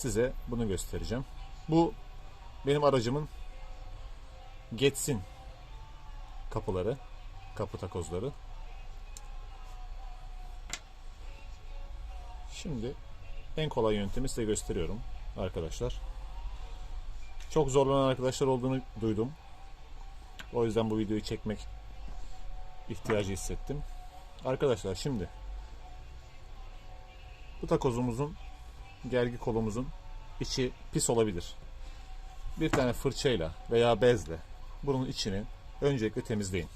size bunu göstereceğim. Bu benim aracımın Getsin kapıları, kapı takozları. Şimdi en kolay yöntemi size gösteriyorum arkadaşlar. Çok zorlanan arkadaşlar olduğunu duydum. O yüzden bu videoyu çekmek ihtiyacı hissettim. Arkadaşlar şimdi bu takozumuzun gergi kolumuzun içi pis olabilir. Bir tane fırçayla veya bezle bunun içini öncelikle temizleyin.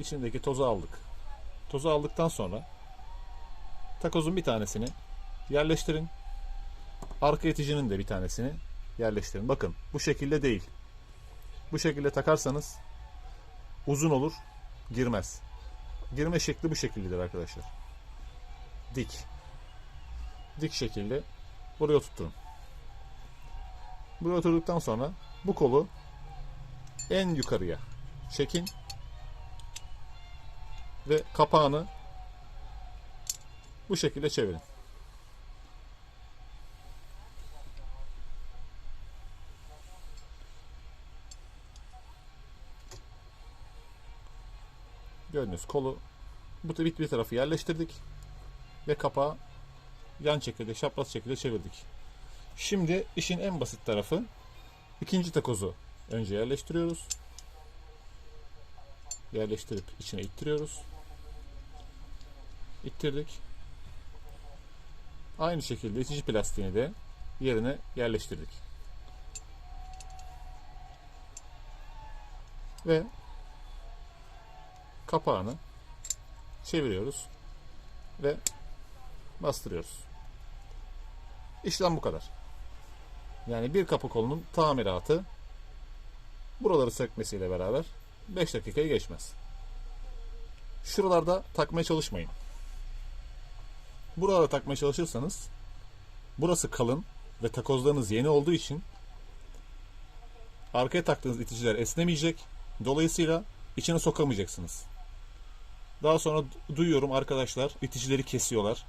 İçindeki tozu aldık. Tozu aldıktan sonra takozun bir tanesini yerleştirin. Arka iticinin de bir tanesini yerleştirin. Bakın bu şekilde değil. Bu şekilde takarsanız uzun olur, girmez. Girme şekli bu şekildedir arkadaşlar. Dik. Dik şekilde buraya oturtun. Buraya oturduktan sonra bu kolu en yukarıya çekin ve kapağını bu şekilde çevirin. Gördüğünüz kolu bu bir, bir tarafı yerleştirdik ve kapağı yan şekilde çapraz şekilde çevirdik. Şimdi işin en basit tarafı ikinci takozu önce yerleştiriyoruz. Yerleştirip içine ittiriyoruz. İttirdik. Aynı şekilde itici plastiğini de yerine yerleştirdik. Ve kapağını çeviriyoruz ve bastırıyoruz. İşlem bu kadar. Yani bir kapı kolunun tamiratı buraları sökmesiyle beraber 5 dakikayı geçmez. Şuralarda takmaya çalışmayın. Buralara takmaya çalışırsanız burası kalın ve takozlarınız yeni olduğu için arkaya taktığınız iticiler esnemeyecek. Dolayısıyla içine sokamayacaksınız. Daha sonra duyuyorum arkadaşlar iticileri kesiyorlar.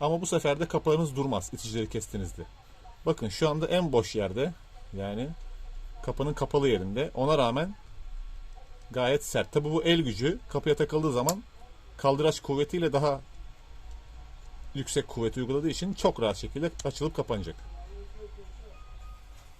Ama bu sefer de kapağınız durmaz iticileri kestiğinizde. Bakın şu anda en boş yerde yani kapının kapalı yerinde. Ona rağmen gayet sert. Tabi bu el gücü kapıya takıldığı zaman kaldıraç kuvvetiyle daha yüksek kuvvet uyguladığı için çok rahat şekilde açılıp kapanacak.